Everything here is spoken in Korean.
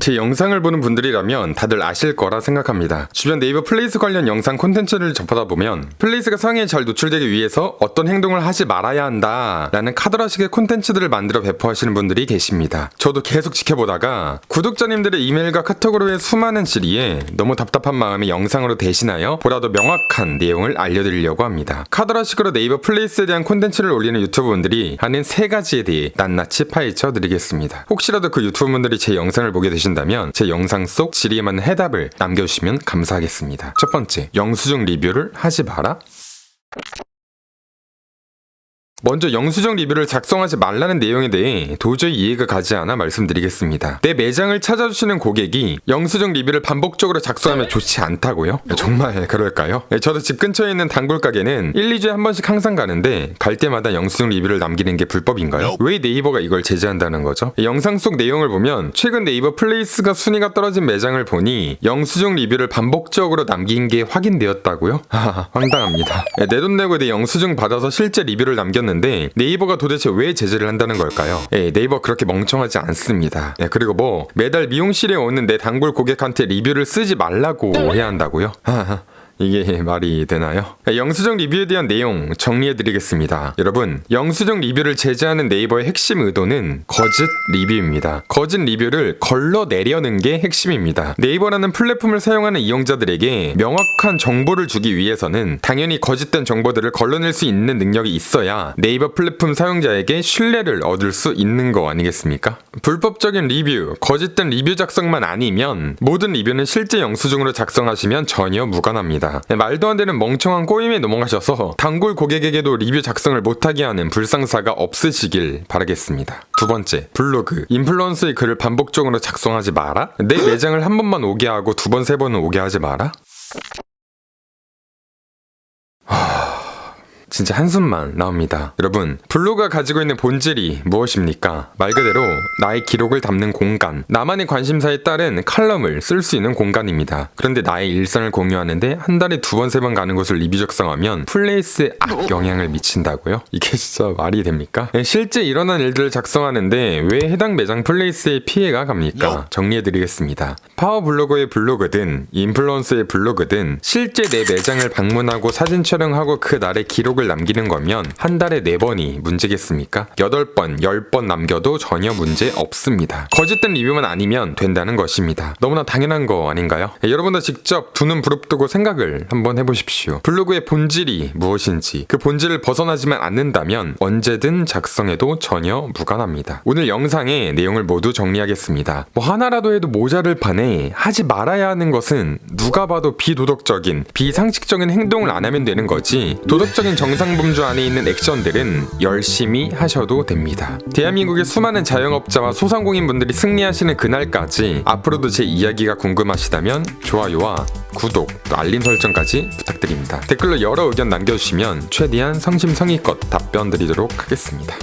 제 영상을 보는 분들이라면 다들 아실 거라 생각합니다. 주변 네이버 플레이스 관련 영상 콘텐츠를 접하다 보면 플레이스가 성에 잘 노출되기 위해서 어떤 행동을 하지 말아야 한다 라는 카더라식의 콘텐츠들을 만들어 배포하시는 분들이 계십니다. 저도 계속 지켜보다가 구독자님들의 이메일과 카톡으로의 수많은 질의에 너무 답답한 마음에 영상으로 대신하여 보다 더 명확한 내용을 알려드리려고 합니다. 카더라식으로 네이버 플레이스에 대한 콘텐츠를 올리는 유튜브 분들이 하는 세 가지에 대해 낱낱이 파헤쳐 드리겠습니다. 혹시라도 그 유튜브 분들이 제 영상을 보게 되신 다면 제 영상 속 질의에 맞는 해답을 남겨주시면 감사하겠습니다. 첫 번째, 영수증 리뷰를 하지 마라. 먼저 영수증 리뷰를 작성하지 말라는 내용에 대해 도저히 이해가 가지 않아 말씀드리겠습니다. 내 매장을 찾아주시는 고객이 영수증 리뷰를 반복적으로 작성하면 좋지 않다고요? 정말 그럴까요? 네, 저도 집 근처에 있는 단골 가게는 1, 2주에 한 번씩 항상 가는데 갈 때마다 영수증 리뷰를 남기는 게 불법인가요? 왜 네이버가 이걸 제재한다는 거죠? 영상 속 내용을 보면 최근 네이버 플레이스가 순위가 떨어진 매장을 보니 영수증 리뷰를 반복적으로 남긴 게 확인되었다고요? 하하, 황당합니다. 내 돈 내고 내 영수증 받아서 실제 리뷰를 남겼는데 네이버가 도대체 왜 제재를 한다는 걸까요? 예, 네이버 그렇게 멍청하지 않습니다. 예, 그리고 뭐 매달 미용실에 오는 내 단골 고객한테 리뷰를 쓰지 말라고 해야 한다고요? 이게 말이 되나요? 영수증 리뷰에 대한 내용 정리해드리겠습니다. 여러분, 영수증 리뷰를 제재하는 네이버의 핵심 의도는 거짓 리뷰입니다. 거짓 리뷰를 걸러내려는 게 핵심입니다. 네이버라는 플랫폼을 사용하는 이용자들에게 명확한 정보를 주기 위해서는 당연히 거짓된 정보들을 걸러낼 수 있는 능력이 있어야 네이버 플랫폼 사용자에게 신뢰를 얻을 수 있는 거 아니겠습니까? 불법적인 리뷰, 거짓된 리뷰 작성만 아니면 모든 리뷰는 실제 영수증으로 작성하시면 전혀 무관합니다. 네, 말도 안 되는 멍청한 꼬임에 넘어가셔서 단골 고객에게도 리뷰 작성을 못하게 하는 불상사가 없으시길 바라겠습니다. 두 번째, 블로그. 인플루언서의 글을 반복적으로 작성하지 마라? 내 매장을 한 번만 오게 하고 두 번, 세 번은 오게 하지 마라? 진짜 한숨만 나옵니다. 여러분, 블로그가 가지고 있는 본질이 무엇입니까? 말 그대로 나의 기록을 담는 공간, 나만의 관심사에 따른 칼럼을 쓸 수 있는 공간입니다. 그런데 나의 일상을 공유하는데 한 달에 두 번, 세 번 가는 곳을 리뷰 작성하면 플레이스에 악 영향을 미친다고요? 이게 진짜 말이 됩니까? 네, 실제 일어난 일들을 작성하는데 왜 해당 매장 플레이스에 피해가 갑니까? 정리해드리겠습니다. 파워 블로거의 블로그든 인플루언서의 블로그든 실제 내 매장을 방문하고 사진 촬영하고 그 날의 기록 을 남기는 거면 한 달에 4번이 문제겠습니까? 8번, 10번 남겨도 전혀 문제 없습니다. 거짓된 리뷰만 아니면 된다는 것입니다. 너무나 당연한 거 아닌가요? 예, 여러분도 직접 두 눈 부릅뜨고 생각을 한번 해보십시오. 블로그의 본질이 무엇인지 그 본질을 벗어나지만 않는다면 언제든 작성해도 전혀 무관합니다. 오늘 영상의 내용을 모두 정리하겠습니다. 뭐 하나라도 해도 모자를 파네 하지 말아야 하는 것은 누가 봐도 비도덕적인 비상식적인 행동을 안 하면 되는 거지 도덕적인 정상 범주 안에 있는 액션들은 열심히 하셔도 됩니다. 대한민국의 수많은 자영업자와 소상공인분들이 승리하시는 그날까지 앞으로도 제 이야기가 궁금하시다면 좋아요와 구독, 또 알림 설정까지 부탁드립니다. 댓글로 여러 의견 남겨주시면 최대한 성심성의껏 답변 드리도록 하겠습니다.